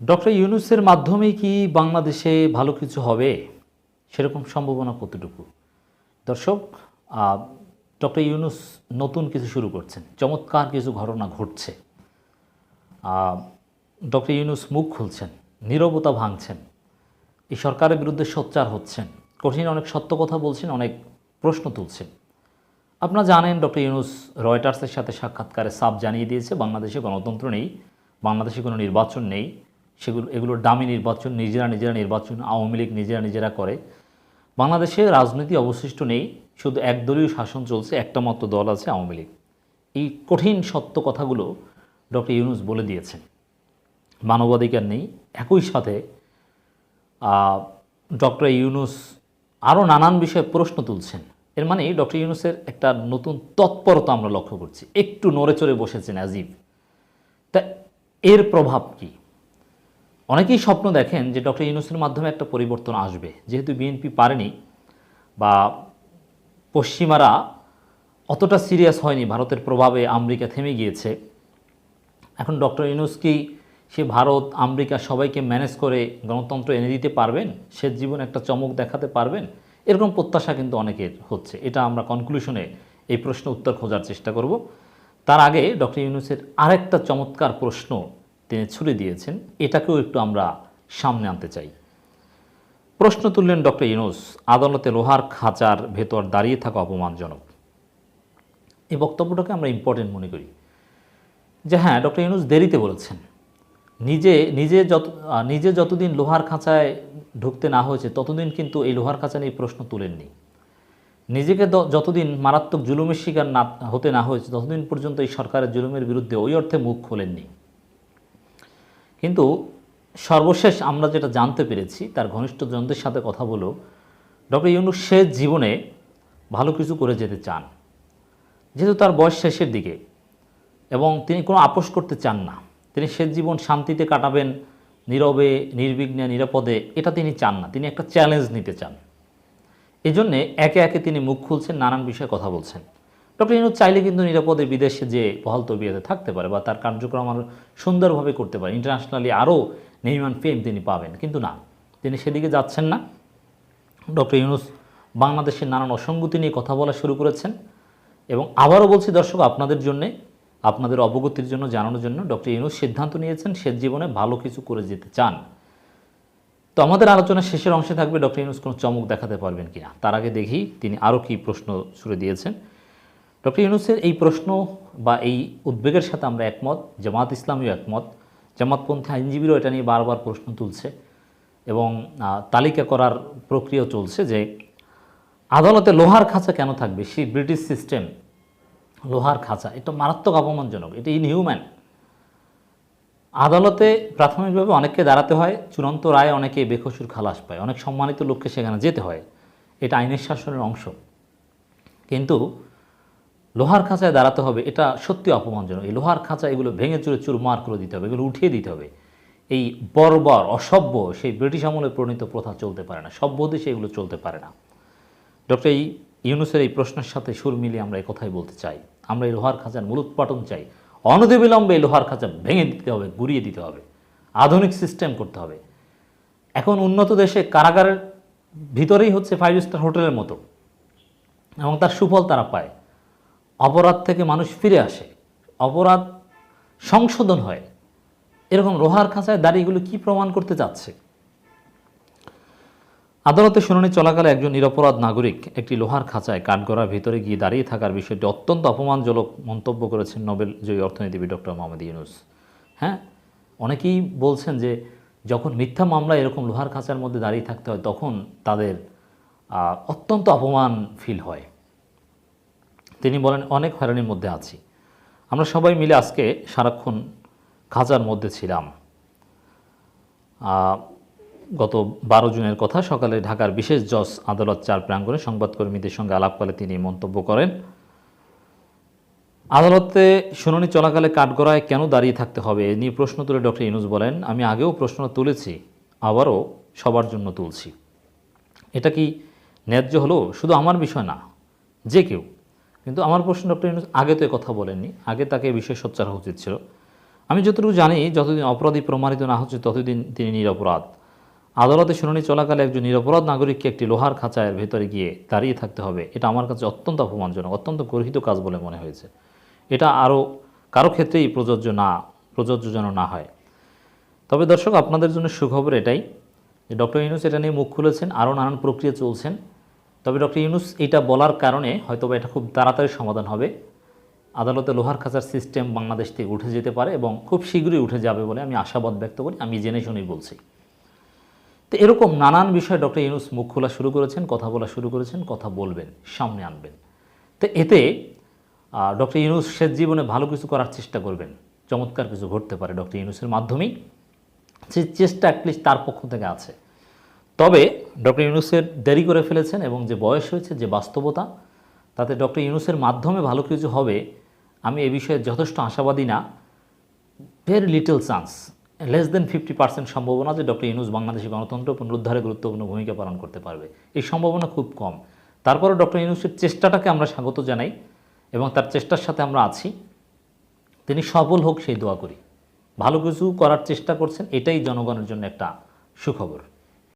Doctor ইউনুসের মাধ্যমে কি বাংলাদেশে ভালো কিছু হবে? সেরকম সম্ভাবনা কতটুকু? দর্শক ডক্টর ইউনুস নতুন কিছু শুরু করছেন। চমৎকার কিছু ঘটনা ঘটছে। ডক্টর ইউনুস মুখ খুলছেন, নীরবতা ভাঙছেন, এই সরকারের বিরুদ্ধে সোচ্চার হচ্ছেন, কঠিন অনেক সত্য কথা বলছেন, অনেক প্রশ্ন তুলছেন। আপনারা জানেন, ডক্টর ইউনুস রয়টার্সের সাথে সাক্ষাৎকারে সাপ জানিয়ে দিয়েছে, বাংলাদেশে গণতন্ত্র নেই, বাংলাদেশে কোনো নির্বাচন নেই। সেগুলো, এগুলো দামি নির্বাচন, নিজেরা নিজেরা নির্বাচন, আওয়ামী লীগ নিজেরা নিজেরা করে। বাংলাদেশে রাজনীতি অবশিষ্ট নেই, শুধু একদলীয় শাসন চলছে, একটা মাত্র দল আছে আওয়ামী লীগ। এই কঠিন সত্য কথাগুলো ডক্টর ইউনুস বলে দিয়েছেন। মানবাধিকার নেই, একই সাথে ডক্টর ইউনুস আরও নানান বিষয়ে প্রশ্ন তুলছেন। এর মানে ডক্টর ইউনুসের একটা নতুন তৎপরতা আমরা লক্ষ্য করছি। একটু নড়ে চড়ে বসেছেন অ্যাজিব তা এর প্রভাব কি? অনেকেই স্বপ্ন দেখেন যে ডক্টর ইউনুসের মাধ্যমে একটা পরিবর্তন আসবে। যেহেতু বিএনপি পারেনি বা পশ্চিমারা অতটা সিরিয়াস হয়নি, ভারতের প্রভাবে আমেরিকা থেমে গিয়েছে। এখন ডক্টর ইউনুস কি সে ভারত, আমেরিকা সবাইকে ম্যানেজ করে গণতন্ত্র এনে দিতে পারবেন? সে জীবন একটা চমক দেখাতে পারবেন? এরকম প্রত্যাশা কিন্তু অনেকের হচ্ছে। এটা আমরা কনক্লুশনে এই প্রশ্ন উত্তর খোঁজার চেষ্টা করব। তার আগে ডক্টর ইউনুসের আরেকটা চমৎকার প্রশ্ন তিনি ছুড়ে দিয়েছেন, এটাকেও একটু আমরা সামনে আনতে চাই। প্রশ্ন তুললেন ডক্টর ইউনুস, আদালতে লোহার খাঁচার ভেতর দাঁড়িয়ে থাকা অপমানজনক। এই বক্তব্যটাকে আমরা ইম্পর্টেন্ট মনে করি। যে হ্যাঁ ডক্টর ইউনুস দেরিতে বলেছেন। নিজে নিজে যত, নিজে যতদিন লোহার খাঁচায় ঢুকতে না হয়েছে, ততদিন কিন্তু এই লোহার খাঁচা নিয়ে প্রশ্ন তুলেননি। নিজেকে যতদিন মারাত্মক জুলুমের শিকার না, হতে না হয়েছে, ততদিন পর্যন্ত এই সরকারের জুলুমের বিরুদ্ধে ওই অর্থে মুখ খোলেননি। কিন্তু সর্বশেষ আমরা যেটা জানতে পেরেছি, তার ঘনিষ্ঠ জনদের সাথে কথা বলো ডক্টর ইউনুস শেষ জীবনে ভালো কিছু করে যেতে চান। যেহেতু তার বয়স শেষের দিকে এবং তিনি কোনো আপোষ করতে চান না, তিনি শেষ জীবন শান্তিতে কাটাবেন নীরবে, নির্বিঘ্নে, নিরাপদে, এটা তিনি চান না, তিনি একটা চ্যালেঞ্জ নিতে চান। এজন্যে একে একে তিনি মুখ খুলছেন, নানান বিষয়ে কথা বলছেন। ডক্টর ইনুজ চাইলে কিন্তু নিরাপদে বিদেশে যে বহাল তবিয়াতে থাকতে পারে বা তার কার্যক্রম আরও সুন্দরভাবে করতে পারে। ইন্টারন্যাশনালি আরও নেইমান ফেম তিনি পাবেন। কিন্তু না, তিনি সেদিকে যাচ্ছেন না। ডক্টর ইউনুস বাংলাদেশের নানান অসঙ্গতি নিয়ে কথা বলা শুরু করেছেন এবং আবারও বলছি, দর্শক, আপনাদের জন্যে, আপনাদের অবগতির জন্য, জানানোর জন্য ডক্টর ইউনুস সিদ্ধান্ত নিয়েছেন, সে জীবনে ভালো কিছু করে যেতে চান। তো আমাদের আলোচনা শেষের অংশে থাকবে ডক্টর ইউনুস, কোনো চমক দেখাতে পারবেন কিনা? তার আগে দেখি তিনি আরও কী প্রশ্ন ছুড়ে দিয়েছেন। ডক্টর ইউনুসের এই প্রশ্ন বা এই উদ্বেগের সাথে আমরা একমত, জামাত ইসলামীও একমত। জামাতপন্থী আইনজীবীরাও এটা নিয়ে বারবার প্রশ্ন তুলছে এবং তালিকা করার প্রক্রিয়া চলছে যে আদালতে লোহার খাঁচা কেন থাকবে? সেই ব্রিটিশ সিস্টেম, লোহার খাঁচা, এটা মারাত্মক অপমানজনক, এটা ইনহিউম্যান আদালতে প্রাথমিকভাবে অনেককে দাঁড়াতে হয়, চূড়ান্ত রায় অনেকে বেকসুর খালাস পায়, অনেক সম্মানিত লোককে সেখানে যেতে হয়। এটা আইনের শাসনের অংশ। কিন্তু লোহার খাঁচায় দাঁড়াতে হবে, এটা সত্যি অপমানজনক। এই লোহার খাঁচা, এগুলো ভেঙে চুরে চুরমার করে দিতে হবে, এগুলো উঠিয়ে দিতে হবে। এই বর্বর, অসভ্য, সেই ব্রিটিশ আমলে প্রণীত প্রথা চলতে পারে না, সভ্য দেশে এগুলো চলতে পারে না। ডক্টর ইউনুসের এই প্রশ্নের সাথে সুর মিলিয়ে আমরা কথাই বলতে চাই। আমরা এই লোহার খাঁচার মূল মূলোৎপাটন চাই। অনতিবিলম্বে এই লোহার খাঁচা ভেঙে দিতে হবে, গুড়িয়ে দিতে হবে, আধুনিক সিস্টেম করতে হবে। এখন উন্নত দেশে কারাগারের ভিতরেই হচ্ছে ফাইভ স্টার হোটেলের মতো, এবং তার সুফল তারা পায়। অপরাধ থেকে মানুষ ফিরে আসে, অপরাধ সংশোধন হয়। এরকম লোহার খাঁচায় দাঁড়িয়েগুলো কি প্রমাণ করতে চাচ্ছে? আদালতে শুনানি চলাকালে একজন নিরপরাধ নাগরিক একটি লোহার খাঁচায় কাঠগড়ার ভিতরে গিয়ে দাঁড়িয়ে থাকার বিষয়টি অত্যন্ত অপমানজনক মন্তব্য করেছেন নোবেল জয়ী অর্থনীতিবিদ ডক্টর মোহাম্মদ ইউনুস। হ্যাঁ অনেকেই বলছেন যে যখন মিথ্যা মামলা এরকম লোহার খাঁচার মধ্যে দাঁড়িয়ে থাকতে হয়, তখন তাদের অত্যন্ত অপমান ফিল হয়। তিনি বলেন, অনেক হয়রানির মধ্যে আছি। আমরা সবাই মিলে আজকে সারাক্ষণ খাঁচার মধ্যে ছিলাম। গত বারো জুনের কথা সকালে ঢাকার বিশেষ জজ আদালত চার প্রাঙ্গণে সংবাদকর্মীদের সঙ্গে আলাপকালে তিনি মন্তব্য করেন, আদালতে শুনানি চলাকালে কাঠগড়ায় কেন দাঁড়িয়ে থাকতে হবে? এ নিয়ে প্রশ্ন তুলে ডক্টর ইনুস বলেন, আমি আগেও প্রশ্ন তুলেছি, আবারও সবার জন্য তুলছি। এটা কি ন্যায্য হলো? শুধু আমার বিষয় না, যে কেউ। কিন্তু আমার প্রশ্ন ডক্টর ইনুস আগে তো কথা বলেননি, আগে তাকে বিষয় সোচ্চার হওয়া উচিত ছিল। আমি যতটুকু জানি, যতদিন অপরাধী প্রমাণিত না হচ্ছে, ততদিন তিনি নিরপরাধ। আদালতে শুনানি চলাকালে একজন নিরপরাধ নাগরিককে একটি লোহার খাঁচায়ের ভেতরে গিয়ে দাঁড়িয়ে থাকতে হবে, এটা আমার কাছে অত্যন্ত অপমানজনক, অত্যন্ত গর্হিত কাজ বলে মনে হয়েছে। এটা আরও কারও ক্ষেত্রেই প্রযোজ্য না, প্রযোজ্য যেন না হয়। তবে দর্শক, আপনাদের জন্য সুখবর এটাই যে ডক্টর ইউনুস এটা নিয়ে মুখ খুলেছেন, আরও নানান প্রক্রিয়া চলছেন। তবে ডক্টর ইউনুস এটা বলার কারণে হয়তোবা এটা খুব তাড়াতাড়ি সমাধান হবে। আদালতে লোহার খাঁচার সিস্টেম বাংলাদেশ থেকে উঠে যেতে পারে এবং খুব শীঘ্রই উঠে যাবে বলে আমি আশাবাদ ব্যক্ত করি, আমি জেনে শুনেই বলছি। তো এরকম নানান বিষয়ে ডক্টর ইউনুস মুখ খোলা শুরু করেছেন, কথা বলা শুরু করেছেন, কথা বলবেন, সামনে আনবেন। তো এতে ডক্টর ইউনুস শেষ জীবনে ভালো কিছু করার চেষ্টা করবেন। চমৎকার কিছু ঘটতে পারে ডক্টর ইউনুসের মাধ্যমেই। সে চেষ্টা অ্যাটলিস্ট তার পক্ষ থেকে আছে। তবে ডক্টর ইউনুসের দেরি করে ফেলেছেন এবং যে বয়স হয়েছে, যে বাস্তবতা, তাতে ডক্টর ইউনুসের মাধ্যমে ভালো কিছু হবে, আমি এ বিষয়ে যথেষ্ট আশাবাদী না। Very little chance less than fifty percent সম্ভাবনা যে ডক্টর ইউনুস বাংলাদেশি গণতন্ত্র পুনরুদ্ধারে গুরুত্বপূর্ণ ভূমিকা পালন করতে পারবে। এই সম্ভাবনা খুব কম। তারপরে ডক্টর ইউনুসের চেষ্টাটাকে আমরা স্বাগত জানাই এবং তার চেষ্টার সাথে আমরা আছি। তিনি সফল হোক, সেই দোয়া করি। ভালো কিছু করার চেষ্টা করছেন, এটাই জনগণের জন্য একটা সুখবর।